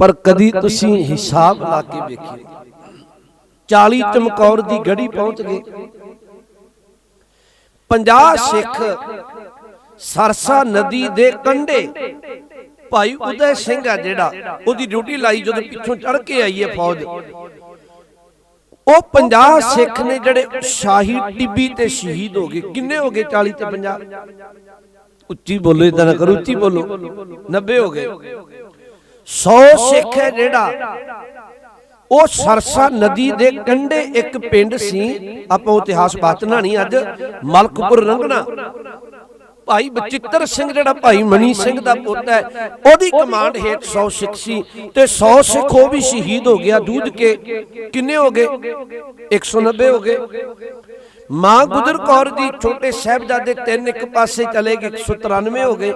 ਪਰ ਕਦੀ ਤੁਸੀਂ ਹਿਸਾਬ ਲਾ ਕੇ ਵੇਖਿਓ 40 ਚਮਕੌਰ ਦੀ ਗੜੀ ਪਹੁੰਚ ਗਏ 50 ਸਿੱਖ ਸਰਸਾ ਨਦੀ ਦੇ ਕੰਢੇ ਭਾਈ ਉਦੈ ਸਿੰਘ ਆ ਜਿਹੜਾ ਉਹਦੀ ਡਿਊਟੀ ਲਾਈ ਜਦੋਂ ਪਿੱਛੋਂ ਚੜ ਕੇ ਆਈ ਹੈ ਫੌਜ ਉਹ 50 ਸਿੱਖ ਨੇ ਜਿਹੜੇ ਸ਼ਾਹੀ ਟਿੱਬੀ ਤੇ ਸ਼ਹੀਦ ਹੋ ਗਏ ਕਿੰਨੇ ਹੋ ਗਏ 40 ਤੇ 50 ਉੱਚੀ ਬੋਲੋ ਇਦਾਂ ਨਾ ਕਰੋ ਉੱਚੀ ਬੋਲੋ 90 ਹੋ ਗਏ 100 ਸਿੱਖ ਹੈ ਜਿਹੜਾ। ਉਹ ਸਰਸਾ ਨਦੀ ਦੇ ਕੰਢੇ ਇੱਕ ਪਿੰਡ ਸੀ। ਆਪਾਂ ਇਤਿਹਾਸ ਬਾਤਨਾ ਨਹੀਂ ਅੱਜ। ਮਲਕਪੁਰ ਰੰਗਣਾ। ਭਾਈ ਬਚਿੱਤਰ ਸਿੰਘ ਜਿਹੜਾ ਭਾਈ ਮਨੀ ਸਿੰਘ ਦਾ ਪੁੱਤ ਹੈ, ਉਹਦੀ ਕਮਾਂਡ ਹੇਠ 100 ਸਿੱਖ ਸੀ ਤੇ 100 ਸਿੱਖ ਉਹ ਵੀ ਸ਼ਹੀਦ ਹੋ ਗਿਆ। ਦੂਧ ਕੇ ਕਿੰਨੇ ਹੋ ਗਏ? 190 ਹੋ ਗਏ। ਮਾਂ ਗੁਜਰ ਕੌਰ ਦੀ ਛੋਟੇ ਸਾਹਿਬਜ਼ਾਦੇ ਤਿੰਨ ਇੱਕ ਪਾਸੇ ਚਲੇ ਗਏ 193 ਹੋ ਗਏ।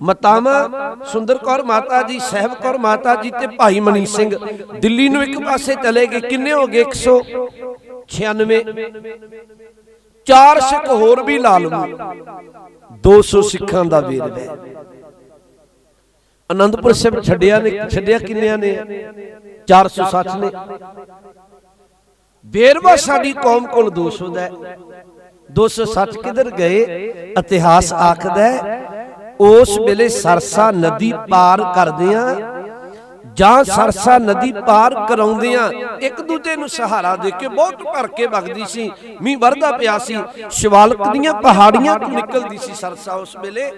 ਮਤਾਮਾ ਸੁੰਦਰ ਕੌਰ ਮਾਤਾ ਜੀ, ਸਹਿਬ ਕੌਰ ਮਾਤਾ ਜੀ ਤੇ ਭਾਈ ਮਨੀ ਸਿੰਘ ਦਿੱਲੀ ਨੂੰ ਇੱਕ ਪਾਸੇ ਚਲੇ ਗਏ। ਕਿੰਨੇ ਹੋ ਗਏ? 196 ਚਾਰ ਸਿੱਖ ਹੋਰ ਵੀ ਲਾ ਲਵੋ 200 ਸਿੱਖਾਂ ਦਾ ਵੇਰਵਾ ਹੈ ਅਨੰਦਪੁਰ ਸਾਹਿਬ ਛੱਡਿਆ ਨੇ ਛੱਡਿਆ ਕਿੰਨਿਆਂ ਨੇ? 460 ਨੇ। ਵੇਰਵਾ ਸਾਡੀ ਕੌਮ ਕੋਲ 200 ਦਾ ਹੈ 260 ਕਿਧਰ ਗਏ? ਇਤਿਹਾਸ ਆਖਦਾ ਉਸ ਵੇਲੇ ਸਰਸਾ ਨਦੀ ਪਾਰ ਕਰਦਿਆਂ ਜਾਂ ਸਰਸਾ ਨਦੀ ਪਾਰ ਕਰਾਉਂਦਿਆਂ ਇੱਕ ਦੂਜੇ ਨੂੰ ਸਹਾਰਾ ਦੇ ਕੇ ਬਹੁਤ ਭਰ ਕੇ ਵਗਦੀ ਸੀ, ਮੀਂਹ ਵਰਦਾ ਪਿਆ ਸੀ, ਸ਼ਿਵਾਲਕ ਦੀਆਂ ਪਹਾੜੀਆਂ ਤੋਂ ਨਿਕਲਦੀ ਸੀ ਸਰਸਾ ਉਸ ਵੇਲੇ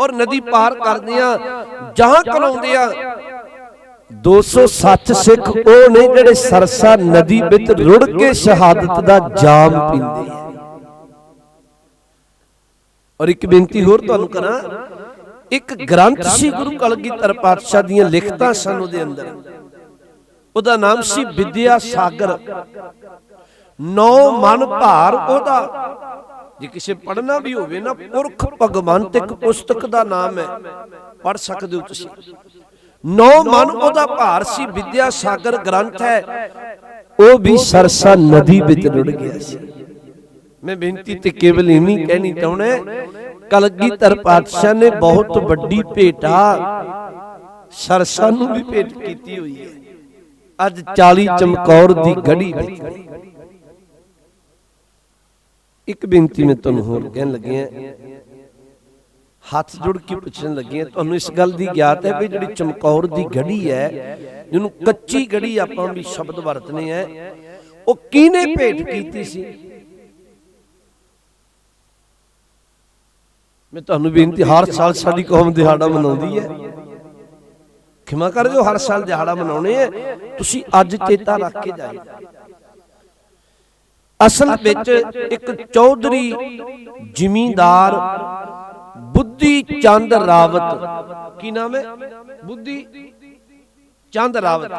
ਔਰ ਨਦੀ ਪਾਰ ਕਰਦਿਆਂ ਜਾਂ ਕਰਾਉਂਦੇ ਕਰਾਉਂਦਿਆਂ 207 ਸਿੱਖ ਉਹ ਨੇ ਜਿਹੜੇ ਸਰਸਾ ਨਦੀ ਵਿੱਚ ਰੁੜ ਕੇ ਸ਼ਹਾਦਤ ਦਾ ਜਾਮ ਪੀਂਦੇ ਆ। ਔਰ ਇੱਕ ਬੇਨਤੀ ਹੋਰ ਤੁਹਾਨੂੰ ਕਰਾਂ, ਇੱਕ ਗ੍ਰੰਥ ਸੀ ਗੁਰੂ ਕਲਗੀਧਰ ਪਾਤਸ਼ਾਹ ਦੀਆਂ ਲਿਖਤਾਂ ਸਨ ਉਹਦੇ ਅੰਦਰ। ਉਹਦਾ ਨਾਮ ਸੀ ਵਿਦਿਆ ਸਾਗਰ। ਨੌ ਮਨ ਭਾਰ ਉਹਦਾ। ਜੇ ਕਿਸੇ ਪੜਨਾ ਵੀ ਹੋਵੇ ਨਾ, ਪੁਰਖ ਭਗਵੰਤ ਇੱਕ ਪੁਸਤਕ ਦਾ ਨਾਮ ਹੈ। ਪੜ ਸਕਦੇ ਹੋ ਤੁਸੀਂ। ਨੌ ਮਨ ਉਹਦਾ ਭਾਰ ਸੀ, ਵਿਦਿਆ ਸਾਗਰ ਗ੍ਰੰਥ ਹੈ। ਉਹ ਵੀ ਸਰਸਾ ਨਦੀ ਵਿੱਚ ਰੁੜ ਗਿਆ ਸੀ। ਮੈਂ ਬੇਨਤੀ ਤੇ ਕੇਵਲ ਇੰਨੀ ਕਹਿਣੀ ਚਾਹੁੰਦਾ ਕਲਗੀਧਰ ਪਾਤਸ਼ਾਹ ਨੇ ਬਹੁਤ ਵੱਡੀ ਭੇਟਾ ਸਰਸਾ ਨੂੰ ਵੀ ਭੇਟ ਕੀਤੀ ਹੋਈ ਹੈ। ਅੱਜ 40 ਚਮਕੌਰ ਦੀ ਗੜੀ ਵਿੱਚ ਇੱਕ ਬੇਨਤੀ ਮੈਂ ਤੁਹਾਨੂੰ ਹੋਰ ਕਹਿਣ ਲੱਗਿਆ। ਹੱਥ ਜੁੜ ਕੇ ਪੁੱਛਣ ਲੱਗੇ ਤੁਹਾਨੂੰ ਇਸ ਗੱਲ ਦੀ ਗਿਆਤ ਹੈ ਵੀ ਜਿਹੜੀ ਚਮਕੌਰ ਦੀ ਗੜੀ ਹੈ ਜਿਹਨੂੰ ਕੱਚੀ ਗੜੀ ਆਪਾਂ ਵੀ ਸ਼ਬਦ ਵਰਤਨੇ ਆ ਉਹ ਕਿਹਨੇ ਭੇਟ ਕੀਤੀ ਸੀ? ਮੈਂ ਤੁਹਾਨੂੰ ਬੇਨਤੀ ਹਰ ਸਾਲ ਸਾਡੀ ਕੌਮ ਦਿਹਾੜਾ ਮਨਾਉਂਦੀ ਹੈ। ਖਿਮਾ ਕਰ ਜੋ ਹਰ ਸਾਲ ਦਿਹਾੜਾ ਮਨਾਉਣੇ ਆ ਤੁਸੀਂ ਅੱਜ ਚੇਤਾ ਰੱਖ ਕੇ ਜਾਇਓ ਅਸਲ ਵਿੱਚ ਇੱਕ ਚੌਧਰੀ ਜ਼ਿਮੀਂਦਾਰ ਬੁੱਧੀ ਚੰਦ ਰਾਵਤ। ਕੀ ਨਾਮ ਹੈ? ਬੁੱਧੀ ਚੰਦ ਰਾਵਤ।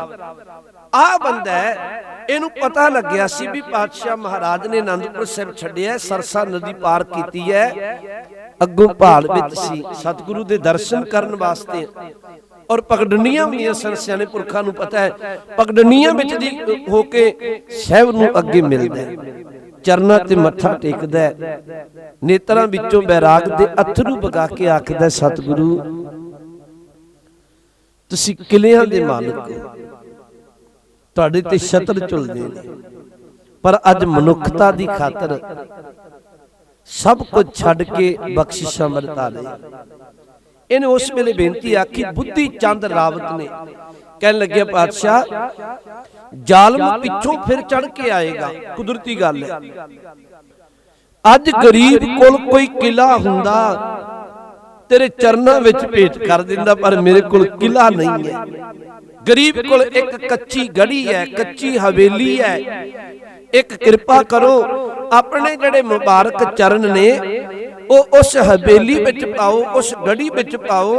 ਆ ਬੰਦਾ ਹੈ, ਇਹਨੂੰ ਪਤਾ ਲੱਗਿਆ ਸੀ ਵੀ ਪਾਤਸ਼ਾਹ ਮਹਾਰਾਜ ਨੇ ਆਨੰਦਪੁਰ ਸਾਹਿਬ ਛੱਡਿਆ ਸਰਸਾ ਨਦੀ ਪਾਰ ਕੀਤੀ ਹੈ। ਅੱਗੋਂ ਭਾਲ ਵਿੱਚ ਸੀ। ਸਤਿਗੁਰੂ ਦੇ ਦਰਸ਼ਨ ਕਰਨ ਵਾਸਤੇ। ਔਰ ਪਗਡੰਡੀਆਂ ਵੀ ਸਨ ਸਿਆਣੇ ਪੁਰਖਾਂ ਨੂੰ ਪਤਾ ਹੈ। ਪਗਡੰਡੀਆਂ ਵਿੱਚ ਦੀ ਹੋ ਕੇ ਸਹਿਬ ਨੂੰ ਅੱਗੇ ਮਿਲਦਾ ਹੈ। ਚਰਨਾਂ ਤੇ ਮੱਥਾ ਟੇਕਦਾ ਨੇਤਰਾਂ ਵਿੱਚੋਂ ਬੈਰਾਗ ਦੇ ਅਥਰੂ ਵਗਾ ਕੇ ਆਖਦਾ ਸਤਿਗੁਰੂ ਤੁਸੀਂ ਕਿਲਿਆਂ ਦੇ ਮਾਲਕ ਹੋ। ਤੁਹਾਡੇ ਤੇ ਛਤਰ ਝੁਲਦੇ ਨੇ। ਪਰ ਅੱਜ ਮਨੁੱਖਤਾ ਦੀ ਖਾਤਰ ਸਭ ਕੁਝ ਛੱਡ ਕੇ ਬਖਸ਼ਿਸ਼ਾਂ ਵਰਤਾ ਲਈ ਇਹਨੇ ਉਸ ਵੇਲੇ ਬੇਨਤੀ ਆਖੀ, ਬੁੱਧੀ ਚੰਦ ਰਾਵਤ ਨੇ। ਕਹਿਣ ਲੱਗਿਆ, ਪਾਤਸ਼ਾਹ, ਜ਼ਾਲਮ ਪਿੱਛੋਂ ਫਿਰ ਚੜ ਕੇ ਆਏਗਾ। ਕੁਦਰਤੀ ਗੱਲ ਹੈ। ਅੱਜ ਗਰੀਬ ਕੋਲ ਕੋਈ ਕਿਲਾ ਹੁੰਦਾ, ਤੇਰੇ ਚਰਨਾਂ ਵਿੱਚ ਭੇਟ ਕਰ ਦਿੰਦਾ, ਪਰ ਮੇਰੇ ਕੋਲ ਕਿਲਾ ਨਹੀਂ ਹੈ। ਗਰੀਬ ਕੋਲ ਇੱਕ ਕੱਚੀ ਗੜੀ ਹੈ, ਕੱਚੀ ਹਵੇਲੀ ਹੈ। ਇੱਕ ਕਿਰਪਾ ਕਰੋ ਆਪਣੇ ਜਿਹੜੇ ਮੁਬਾਰਕ ਚਰਨ ਨੇ, ਉਹ ਉਸ ਹਵੇਲੀ ਵਿੱਚ ਪਾਓ, ਉਸ ਗੜੀ ਵਿੱਚ ਪਾਓ।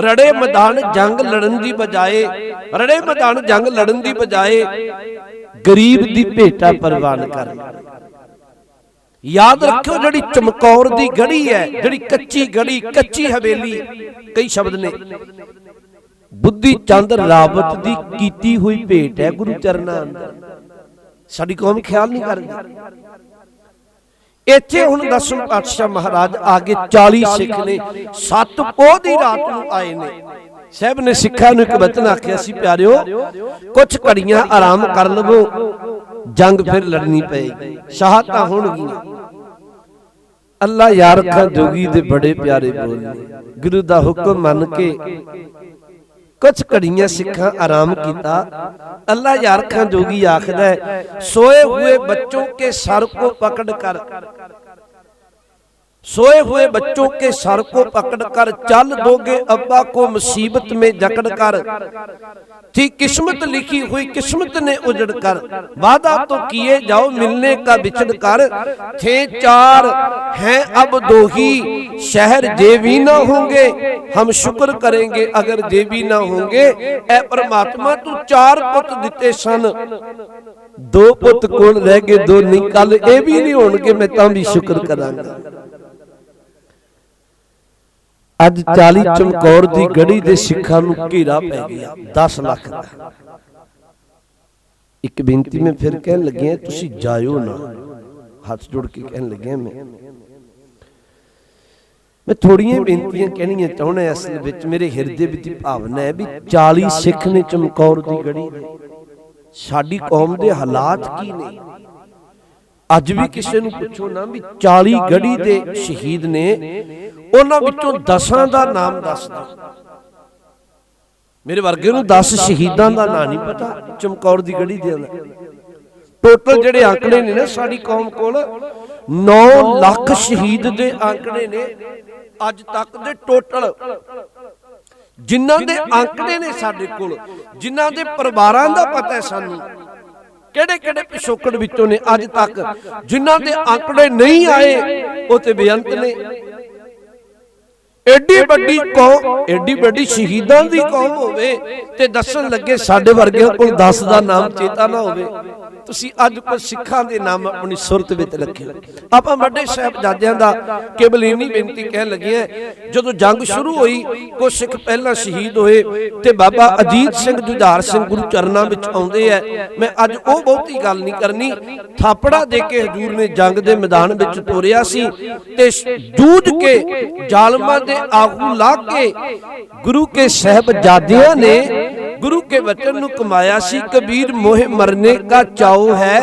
ਰੜੇ ਮੈਦਾਨ ਜੰਗ ਲੜਨ ਦੀ ਬਜਾਏ, ਰੜੇ ਮੈਦਾਨ ਜੰਗ ਲੜਨ ਦੀ ਬਜਾਏ ਗਰੀਬ ਦੀ ਭੇਟਾ ਪ੍ਰਵਾਨ ਕਰ। ਯਾਦ ਰੱਖਿਓ ਜਿਹੜੀ ਚਮਕੌਰ ਦੀ ਗੜੀ ਹੈ, ਜਿਹੜੀ ਕੱਚੀ ਗੜੀ, ਕੱਚੀ ਹਵੇਲੀ, ਕਈ ਸ਼ਬਦ ਨੇ। ਬੁੱਧੀ ਚੰਦ ਰਾਵਤ ਦੀ ਕੀਤੀ ਹੋਈ ਭੇਟ ਹੈ ਗੁਰੂ ਚਰਨਾਂ ਅੰਦਰ। ਸਾਡੀ ਕੌਮ ਖਿਆਲ ਨਹੀਂ ਕਰਦੀ। ਇੱਥੇ ਹੁਣ ਦਸਮ ਪਾਤਸ਼ਾਹ ਮਹਾਰਾਜ ਆਗੇ 40 ਸਿੱਖ ਨੇ ਸੱਤ ਪੋਹ ਦੀ ਰਾਤ ਨੂੰ ਆਏ ਨੇ। ਸਾਹਿਬ ਨੇ ਸਿੱਖਾਂ ਨੂੰ ਇੱਕ ਬਚਨ ਆਖਿਆ ਸੀ ਪਿਆਰਿਓ ਕੁਝ ਘੜੀਆਂ ਆਰਾਮ ਕਰ ਲਵੋ ਜੰਗ ਫਿਰ ਲੜਨੀ ਪਏਗੀ। ਸ਼ਹਾਦਤਾਂ ਹੋਣਗੀਆਂ। ਅੱਲਾ ਯਾਰ ਖਾਂ ਜੋਗੀ ਦੇ ਬੜੇ ਪਿਆਰੇ ਬੋਲ ਗੁਰੂ ਦਾ ਹੁਕਮ ਮੰਨ ਕੇ ਕੁਝ ਘੜੀਆਂ ਸਿੱਖਾਂ ਆਰਾਮ ਕੀਤਾ। ਅੱਲਾ ਯਾਰ ਖਾਂ ਜੋਗੀ ਆਖਦਾ ਹੈ, ਸੋਏ ਹੋਏ ਬੱਚੋਂ ਕੇ ਸਰ ਕੋ ਪਕੜ ਕਰ। सोए हुए बच्चों के सर को पकड़कर चल दोगे अब्बा को मुसीबत में जकड़ कर थी किस्मत लिखी हुई किस्मत ने उजड़ कर वादा तो किए जाओ मिलने का बिछड़ कर थे चार हैं अब दो ही शहर जे भी ना होंगे हम शुक्र करेंगे अगर जे भी ना होंगे ए परमात्मा तू चार पुत दिते सन ਦੋ ਪੁੱਤ ਕੋਲ ਰਹਿ ਗਏ ਦੋ ਨਹੀਂ ਕੱਲ ਇਹ ਵੀ ਨਹੀਂ ਹੋਣਗੇ ਮੈਂ ਤਾਂ ਵੀ ਸ਼ੁਕਰ ਕਰਾਂਗਾ ਅੱਜ 40 ਚਮਕੌਰ ਦੀ ਗੜੀ ਦੇ ਸਿੱਖਾਂ ਨੂੰ ਘੇਰਾ ਪੈ ਗਿਆ 10 ਲੱਖ ਦਾ। ਇੱਕ ਬੇਨਤੀ ਮੈਂ ਫਿਰ ਕਹਿਣ ਲੱਗਿਆ ਤੁਸੀਂ ਜਾਇਓ ਨਾ। ਹੱਥ ਜੋੜ ਕੇ ਕਹਿਣ ਲੱਗਿਆ ਮੈਂ। ਮੈਂ ਥੋੜੀਆਂ ਬੇਨਤੀਆਂ ਕਹਿਣੀਆਂ ਚਾਹੁੰਦਾ ਅਸਲ ਵਿੱਚ ਮੇਰੇ ਹਿਰਦੇ ਵਿੱਚ ਭਾਵਨਾ ਹੈ ਵੀ 40 ਸਿੱਖ ਨੇ ਚਮਕੌਰ ਦੀ ਗੜੀ ਦੇ ਸਾਡੀ ਕੌਮ ਦੇ ਹਾਲਾਤ ਕੀ ਨੇ? ਅੱਜ ਵੀ ਕਿਸੇ ਨੂੰ ਪੁੱਛੋ ਨਾ ਵੀ 40 ਗੜੀ ਦੇ ਸ਼ਹੀਦ ਨੇ, ਉਹਨਾਂ ਵਿੱਚੋਂ 10ਾਂ ਦਾ ਨਾਮ ਦੱਸ ਦਿਓ ਮੇਰੇ ਵਰਗੇ ਨੂੰ 10 ਸ਼ਹੀਦਾਂ ਦਾ ਨਾਂ ਨਹੀਂ ਪਤਾ, ਚਮਕੌਰ ਦੀ ਗੜੀ ਦੇ ਅੰਦਰ। ਟੋਟਲ ਜਿਹੜੇ ਅੰਕੜੇ ਨੇ ਨਾ ਸਾਡੀ ਕੌਮ ਕੋਲ 9 ਲੱਖ ਸ਼ਹੀਦ ਦੇ ਅੰਕੜੇ ਨੇ ਅੱਜ ਤੱਕ ਦੇ ਟੋਟਲ ਜਿਨ੍ਹਾਂ ਦੇ ਅੰਕੜੇ ਨੇ ਸਾਡੇ ਕੋਲ, ਜਿਨ੍ਹਾਂ ਦੇ ਪਰਿਵਾਰਾਂ ਦਾ ਪਤਾ ਹੈ ਸਾਨੂੰ ਕਿਹੜੇ ਕਿਹੜੇ ਪਿਛੋਕੜ ਵਿੱਚੋਂ ਨੇ ਅੱਜ ਤੱਕ ਜਿਨ੍ਹਾਂ ਦੇ ਆંકੜੇ ਨਹੀਂ ਆਏ ਉਹ ਤੇ ਬੇਅੰਤ ਨੇ। ਐਡੀ ਵੱਡੀ ਕੌਮ ਐਡੀ ਵੱਡੀ ਸ਼ਹੀਦਾਂ ਦੀ ਕੌਮ ਹੋਵੇ ਤੇ ਦੱਸਣ ਲੱਗੇ ਸਾਡੇ ਵਰਗਿਆਂ ਕੋਲ 10 ਦਾ ਨਾਮ ਚੇਤਾ ਨਾ ਹੋਵੇ। ਤੁਸੀਂ ਅੱਜ ਕੋ ਸਿੱਖਾਂ ਦੇ ਨਾਮ ਆਪਣੀ ਸੁਰਤ ਵਿੱਚ ਰੱਖੇ। ਆਪਾਂ ਵੱਡੇ ਸਾਹਿਬਜ਼ਾਦਿਆਂ ਦਾ ਕੇਵਲ ਬੇਨਤੀ ਕਹਿਣ ਲੱਗੇ ਆ ਜਦੋਂ ਜੰਗ ਸ਼ੁਰੂ ਹੋਈ ਕੁਝ ਸਿੱਖ ਪਹਿਲਾਂ ਸ਼ਹੀਦ ਹੋਏ ਤੇ ਬਾਬਾ ਅਜੀਤ ਸਿੰਘ ਜੁਝਾਰ ਸਿੰਘ ਗੁਰੂ ਚਰਨਾਂ ਵਿੱਚ ਆਉਂਦੇ ਆ। ਮੈਂ ਅੱਜ ਉਹ ਬਹੁਤੀ ਗੱਲ ਨਹੀਂ ਕਰਨੀ। ਥਾਪੜਾ ਦੇ ਕੇ ਹਜੂਰ ਨੇ ਜੰਗ ਦੇ ਮੈਦਾਨ ਵਿੱਚ ਤੋਰਿਆ ਸੀ ਤੇ ਜੂਝ ਕੇ, ਜ਼ਾਲਮਾਂ ਦੇ ਆਗੂ ਲਾ ਕੇ ਗੁਰੂ ਕੇ ਸਹਿਬਜ਼ਾਦਿਆਂ ਨੇ ਗੁਰੂ ਕੇ ਵਚਨ ਨੂੰ ਕਮਾਇਆ ਸੀ ਕਬੀਰ ਮੋਹ ਮਰਨੇ ਕਾ ਚਾਉ ਹੈ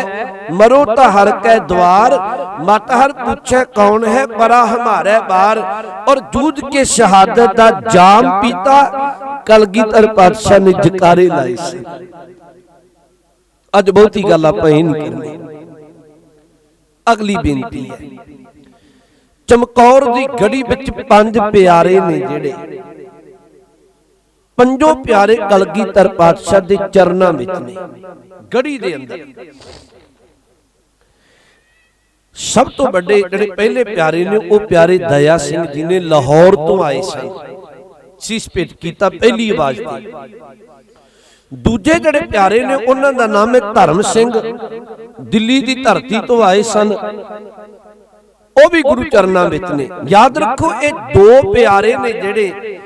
ਮਰੋ ਤਾਂ ਹਰ ਕੈ ਦਵਾਰ ਮਤ ਹਰ ਪੁੱਛੇ ਕੌਣ ਹੈ ਪਰਾ ਹਮਾਰੇ ਬਾਰ ਔਰ ਜੂਝ ਕੇ ਸ਼ਹਾਦਤ ਦਾ ਜਾਮ ਪੀਤਾ ਕਲਗੀਧਰ ਪਾਤਸ਼ਾਹ ਨੇ ਜਕਾਰੇ ਲਾਏ ਸੀ। ਅੱਜ ਬਹੁਤੀ ਗੱਲ ਆਪਾਂ ਇਹ ਨਹੀਂ ਕਰਨੀ ਅਗਲੀ ਬੇਨਤੀ ਹੈ। ਚਮਕੌਰ ਦੀ ਗੜੀ ਵਿੱਚ ਪੰਜ ਪਿਆਰੇ ਨੇ ਜਿਹੜੇ ਪੰਜੋ ਪਿਆਰੇ ਕਲਗੀਧਰ ਪਾਤਸ਼ਾਹ ਦੇ ਚਰਨਾਂ ਵਿੱਚ ਨੇ। ਗੜੀ ਦੇ ਅੰਦਰ। ਸਭ ਤੋਂ ਵੱਡੇ ਜਿਹੜੇ ਪਹਿਲੇ ਪਿਆਰੇ ਨੇ ਉਹ ਪਿਆਰੇ ਦਇਆ ਸਿੰਘ ਜੀ ਨੇ ਲਾਹੌਰ ਤੋਂ ਆਏ ਸਨ। ਸੀਸ ਪੇਟ ਕੀਤਾ ਪਹਿਲੀ ਆਵਾਜ਼ ਤੇ। ਦੂਜੇ ਜਿਹੜੇ ਪਿਆਰੇ ਨੇ ਉਹਨਾਂ ਦਾ ਨਾਮ ਹੈ ਧਰਮ ਸਿੰਘ। ਦਿੱਲੀ ਦੀ ਧਰਤੀ ਤੋਂ ਆਏ ਸਨ। ਉਹ ਵੀ ਗੁਰੂ ਚਰਨਾਂ ਵਿੱਚ ਨੇ। ਯਾਦ ਰੱਖੋ ਇਹ ਦੋ ਪਿਆਰੇ ਨੇ ਜਿਹੜੇ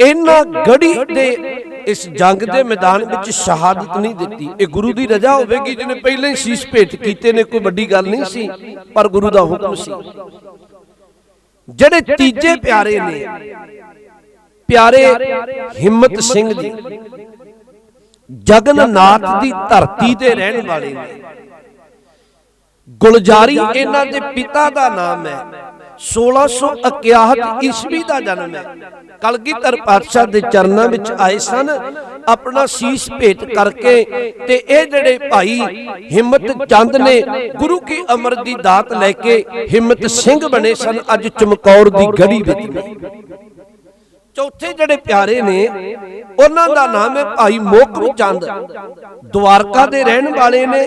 ਇਹਨਾਂ ਗੜੀ ਦੇ ਇਸ ਜੰਗ ਦੇ ਮੈਦਾਨ ਵਿੱਚ ਸ਼ਹਾਦਤ ਨਹੀਂ ਦਿੱਤੀ। ਇਹ ਗੁਰੂ ਦੀ ਰਜ਼ਾ ਹੋਵੇਗੀ ਜਿਹਨੇ ਪਹਿਲਾਂ ਹੀ ਸੀਸ ਭੇਟ ਕੀਤੇ ਨੇ ਕੋਈ ਵੱਡੀ ਗੱਲ ਨਹੀਂ ਸੀ ਪਰ ਗੁਰੂ ਦਾ ਹੁਕਮ ਸੀ। ਜਿਹੜੇ ਤੀਜੇ ਪਿਆਰੇ ਨੇ ਪਿਆਰੇ ਹਿੰਮਤ ਸਿੰਘ ਜੀ ਜਗਨਨਾਥ ਦੀ ਧਰਤੀ ਤੇ ਰਹਿਣ ਵਾਲੇ ਨੇ। ਗੁਲਜਾਰੀ ਇਹਨਾਂ ਦੇ ਪਿਤਾ ਦਾ ਨਾਮ ਹੈ। 1661 ਈਸਵੀ ਦਾ ਜਨਮ ਹੈ। ਕਲਗੀਧਰ ਪਾਤਸ਼ਾਹ ਦੇ ਚਰਨਾਂ ਵਿੱਚ ਆਏ ਸਨ। ਆਪਣਾ ਸੀਸ ਭੇਟ ਕਰਕੇ ਤੇ ਇਹ ਜਿਹੜੇ ਭਾਈ ਹਿੰਮਤ ਚੰਦ ਨੇ, ਗੁਰੂ ਕੀ ਅਮਰ ਦੀ ਦਾਤ ਲੈ ਕੇ ਹਿੰਮਤ ਸਿੰਘ ਬਣੇ ਸਨ, ਅੱਜ ਚਮਕੌਰ ਦੀ ਗੜੀ ਵਿੱਚ। ਚੌਥੇ ਜਿਹੜੇ ਪਿਆਰੇ ਨੇ, ਉਹਨਾਂ ਦਾ ਨਾਮ ਹੈ ਭਾਈ ਮੋਕਮ ਚੰਦ। ਦੁਆਰਕਾ ਦੇ ਰਹਿਣ ਵਾਲੇ ਨੇ।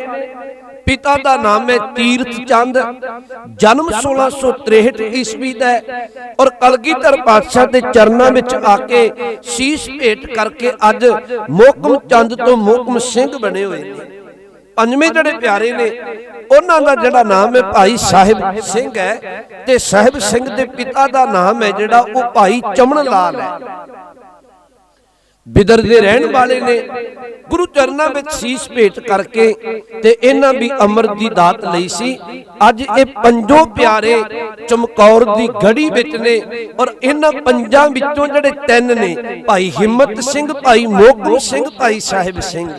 ਪਿਤਾ ਦਾ ਨਾਮ ਹੈ ਤੀਰਥ ਚੰਦ ਜਨਮ 1663 ਈਸਵੀ ਦਾ ਔਰ ਕਲਗੀਧਰ ਪਾਤਸ਼ਾਹ ਦੇ ਚਰਨਾਂ ਵਿੱਚ ਆ ਕੇ ਸੀਸ ਭੇਟ ਕਰਕੇ ਅੱਜ ਮੋਕਮ ਚੰਦ ਤੋਂ ਮੋਕਮ ਸਿੰਘ ਬਣੇ ਹੋਏ ਨੇ। ਪੰਜਵੇਂ ਜਿਹੜੇ ਪਿਆਰੇ ਨੇ, ਉਹਨਾਂ ਦਾ ਜਿਹੜਾ ਨਾਮ ਹੈ ਭਾਈ ਸਾਹਿਬ ਸਿੰਘ ਹੈ ਤੇ ਸਾਹਿਬ ਸਿੰਘ ਦੇ ਪਿਤਾ ਦਾ ਨਾਮ ਹੈ ਜਿਹੜਾ ਉਹ ਭਾਈ ਚਮਨ ਲਾਲ ਹੈ। ਬਿਦਰ ਦੇ ਰਹਿਣ ਵਾਲੇ ਨੇ। ਗੁਰੂ ਚਰਨਾਂ ਵਿੱਚ ਸੀਸ ਭੇਟ ਕਰਕੇ ਤੇ ਇਹਨਾਂ ਵੀ ਅਮਰ ਦੀ ਦਾਤ ਲਈ ਸੀ। ਅੱਜ ਇਹ ਪੰਜੋ ਪਿਆਰੇ ਚਮਕੌਰ ਦੀ ਗੜੀ ਵਿੱਚ ਨੇ ਔਰ ਇਹਨਾਂ ਪੰਜਾਂ ਵਿੱਚੋਂ ਜਿਹੜੇ ਤਿੰਨ ਨੇ, ਭਾਈ ਹਿੰਮਤ ਸਿੰਘ, ਭਾਈ ਮੋਗੂ ਸਿੰਘ, ਭਾਈ ਸਾਹਿਬ ਸਿੰਘ।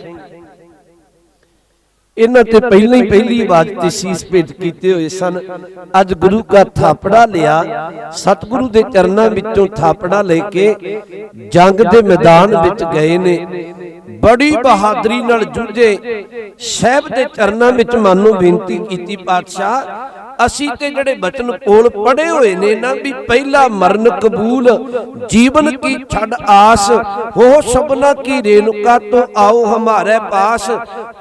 ਇਹਨਾਂ ਤੇ ਪਹਿਲਾਂ ਹੀ ਪਹਿਲੀ ਆਵਾਜ਼ ਤੇ ਸੀਸ ਭੇਟ ਕੀਤੇ ਹੋਏ ਸਨ। ਅੱਜ ਗੁਰੂ ਦਾ ਥਾਪੜਾ ਲਿਆ ਸਤਿਗੁਰੂ ਦੇ ਚਰਨਾਂ ਵਿੱਚੋਂ ਥਾਪੜਾ ਲੈ ਕੇ ਜੰਗ ਦੇ ਮੈਦਾਨ ਵਿੱਚ ਗਏ ਨੇ। ਬੜੀ ਬਹਾਦਰੀ ਨਾਲ ਜੂਝੇ। ਸਾਹਿਬ ਦੇ ਚਰਨਾਂ ਵਿੱਚ ਮਨ ਨੂੰ ਬੇਨਤੀ ਕੀਤੀ ਪਾਤਸ਼ਾਹ ਅਸੀਂ ਤੇ ਜਿਹੜੇ ਬਚਨ ਕੋਲ ਪੜੇ ਹੋਏ ਨੇ ਨਾ ਵੀ ਪਹਿਲਾ ਮਰਨ ਕਬੂਲ ਜੀਵਨ ਕੀ ਛੱਡ ਆਸ ਹੋ ਸਭਨਾ ਕੀ ਰੇਣੁਕਾ ਤੋਂ ਆਓ ਹਮਾਰੇ ਪਾਸ।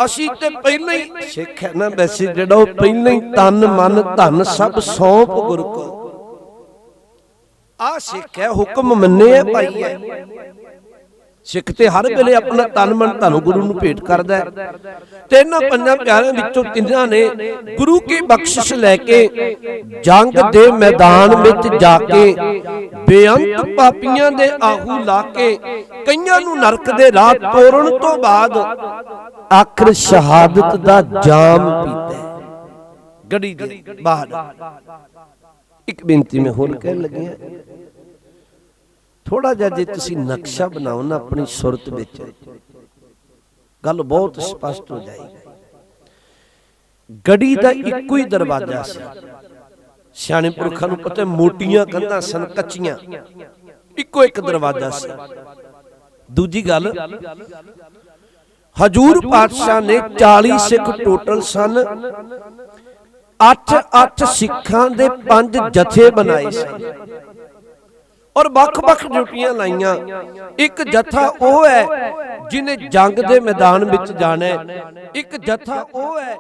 ਅਸੀਂ ਤੇ ਪਹਿਲਾਂ ਹੀ ਸਿੱਖ ਹੈ ਨਾ ਵੈਸੇ ਜਿਹੜਾ ਉਹ ਪਹਿਲਾਂ ਹੀ ਤਨ ਮਨ ਧਨ ਸਭ ਸੌਂਪ ਗੁਰ ਕੋ। ਆ ਸਿੱਖ ਹੈ ਹੁਕਮ ਮੰਨੇ ਹੈ ਭਾਈ। ਹੈ ਸਿੱਖ ਤੇ ਹਰ ਵੇਲੇ ਆਪਣਾ ਤਨ ਮਨ ਧਨ ਗੁਰੂ ਨੂੰ ਭੇਟ ਕਰਦਾ ਹੈ। ਤੇ ਇਹਨਾਂ ਪੰਜਾਂ ਪਿਆਰਿਆਂ ਵਿੱਚੋਂ ਤਿੰਨਾਂ ਨੇ ਗੁਰੂ ਕੀ ਬਖਸ਼ਿਸ਼ ਲੈ ਕੇ ਜੰਗ ਦੇ ਮੈਦਾਨ ਵਿੱਚ ਜਾ ਕੇ ਬੇਅੰਤ ਪਾਪੀਆਂ ਦੇ ਆਹੂ ਲਾ ਕੇ ਕਈਆਂ ਨੂੰ ਨਰਕ ਦੇ ਰਾਹ ਤੋਰਨ ਤੋਂ ਬਾਅਦ ਆਖਰ ਸ਼ਹਾਦਤ ਦਾ ਜਾਮ ਪੀਤਾ ਗੜੀ ਦੇ ਬਾਹਰ। ਇੱਕ ਬੇਨਤੀ ਮੈਂ ਹੋਰ ਕਹਿਣ ਲੱਗਿਆ। ਥੋੜਾ ਜਿਹਾ ਜੇ ਤੁਸੀਂ ਨਕਸ਼ਾ ਬਣਾਓ ਨਾ ਆਪਣੀ ਸੁਰਤ ਵਿੱਚ ਗੱਲ ਬਹੁਤ ਸਪਸ਼ਟ ਹੋ ਜਾਏਗੀ। ਗੜੀ ਦਾ ਇੱਕੋ ਹੀ ਦਰਵਾਜ਼ਾ ਸੀ। ਸਿਆਣੇ ਪੁਰਖਾਂ ਨੂੰ ਪਤਾ ਮੋਟੀਆਂ ਕੰਧਾਂ ਸਨ ਕੱਚੀਆਂ। ਇੱਕੋ ਇੱਕ ਦਰਵਾਜ਼ਾ ਸੀ। ਦੂਜੀ ਗੱਲ ਹਜੂਰ ਪਾਤਸ਼ਾਹ ਨੇ 40 ਸਿੱਖ ਟੋਟਲ ਸਨ। 8-8 ਸਿੱਖਾਂ ਦੇ ਪੰਜ ਜਥੇ ਬਣਾਏ ਸਨ। ਔਰ ਵੱਖ-ਵੱਖ ਡਿਊਟੀਆਂ ਲਾਈਆਂ। ਇੱਕ ਜਥਾ ਉਹ ਹੈ ਜਿਨੇ ਜੰਗ ਦੇ ਮੈਦਾਨ ਵਿੱਚ ਜਾਣਾ ਹੈ। ਇੱਕ ਜਥਾ ਉਹ ਹੈ